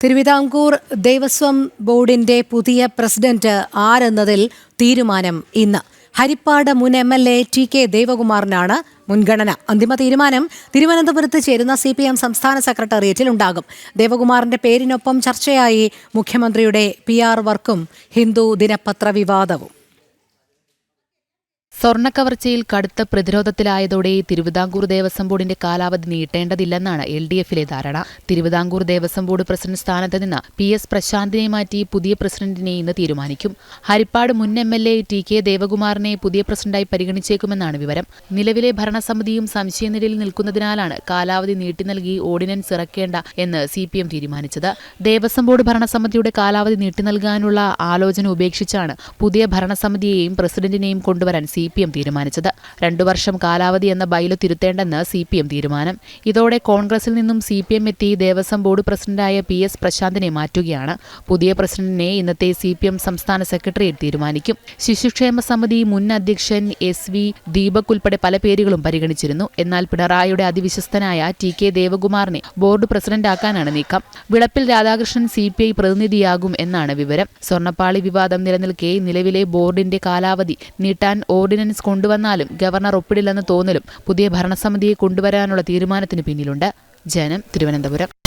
തിരുവിതാംകൂർ ദേവസ്വം ബോർഡിന്റെ പുതിയ പ്രസിഡന്റ് ആരെന്നതിൽ തീരുമാനം ഇന്ന്. ഹരിപ്പാട് മുൻ M L A T K ദേവകുമാറിനാണ് മുൻഗണന. അന്തിമ തീരുമാനം തിരുവനന്തപുരത്ത് ചേരുന്ന സി പി എം സംസ്ഥാന സെക്രട്ടേറിയറ്റിൽ ഉണ്ടാകും. ദേവകുമാറിന്റെ പേരിനൊപ്പം ചർച്ചയായി മുഖ്യമന്ത്രിയുടെ പി ആർ വർക്കും ഹിന്ദു ദിനപത്ര വിവാദവും സ്വർണക്കവർച്ചയിൽ കടുത്ത പ്രതിരോധത്തിലായതോടെ തിരുവിതാംകൂർ ദേവസ്വം ബോർഡിന്റെ കാലാവധി നീട്ടേണ്ടതില്ലെന്നാണ് എൽ ഡി എഫിലെ ധാരണ. തിരുവിതാംകൂർ ദേവസ്വം ബോർഡ് പ്രസിഡന്റ് സ്ഥാനത്ത് നിന്ന് പി എസ് പ്രശാന്തിനെ മാറ്റി പുതിയ പ്രസിഡന്റിനെ ഇന്ന് തീരുമാനിക്കും. ഹരിപ്പാട് മുൻ M L A T K ദേവകുമാറിനെ പുതിയ പ്രസിഡന്റായി പരിഗണിച്ചേക്കുമെന്നാണ് വിവരം. നിലവിലെ ഭരണസമിതിയും സംശയനിലയിൽ നിൽക്കുന്നതിനാലാണ് കാലാവധി നീട്ടി നൽകി ഓർഡിനൻസ് ഇറക്കേണ്ട എന്ന് സി പി എം തീരുമാനിച്ചത്. ദേവസ്വം ബോർഡ് ഭരണസമിതിയുടെ കാലാവധി നീട്ടി നൽകാനുള്ള ആലോചന ഉപേക്ഷിച്ചാണ് പുതിയ ഭരണസമിതിയെയും പ്രസിഡന്റിനെയും കൊണ്ടുവരാൻ സി പി എം തീരുമാനിച്ചത്. രണ്ടു വർഷം കാലാവധി എന്ന ബൈൽ തിരുത്തേണ്ടെന്ന് സിപിഎം തീരുമാനം. ഇതോടെ കോൺഗ്രസിൽ നിന്നും സിപിഎം എത്തി ദേവസ്വം ബോർഡ് പ്രസിഡന്റായ പി എസ് പ്രശാന്തിനെ മാറ്റുകയാണ്. പുതിയ പ്രസിഡന്റിനെ ഇന്നത്തെ സിപിഎം സംസ്ഥാന സെക്രട്ടേറിയറ്റ് തീരുമാനിക്കും. ശിശുക്ഷേമ സമിതി മുൻ അധ്യക്ഷൻ എസ് വി ദീപക് ഉൾപ്പെടെ പല പേരുകളും പരിഗണിച്ചിരുന്നു. എന്നാൽ പിണറായിയുടെ അതിവിശ്വസ്തനായ ടി കെ ദേവകുമാറിനെ ബോർഡ് പ്രസിഡന്റാക്കാനാണ് നീക്കം. Vilappil Radhakrishnan C P I പ്രതിനിധിയാകും എന്നാണ് വിവരം. സ്വർണപ്പാളി വിവാദം നിലനിൽക്കെ നിലവിലെ ബോർഡിന്റെ കാലാവധി നീട്ടാൻ ഓർഡിനൻസ് കൊണ്ടുവന്നാലും ഗവർണർ ഒപ്പിടില്ലെന്ന് തോന്നലും പുതിയ ഭരണസമിതിയെ കൊണ്ടുവരാനുള്ള തീരുമാനത്തിന് പിന്നിലുണ്ട്. ജനം തിരുവനന്തപുരം.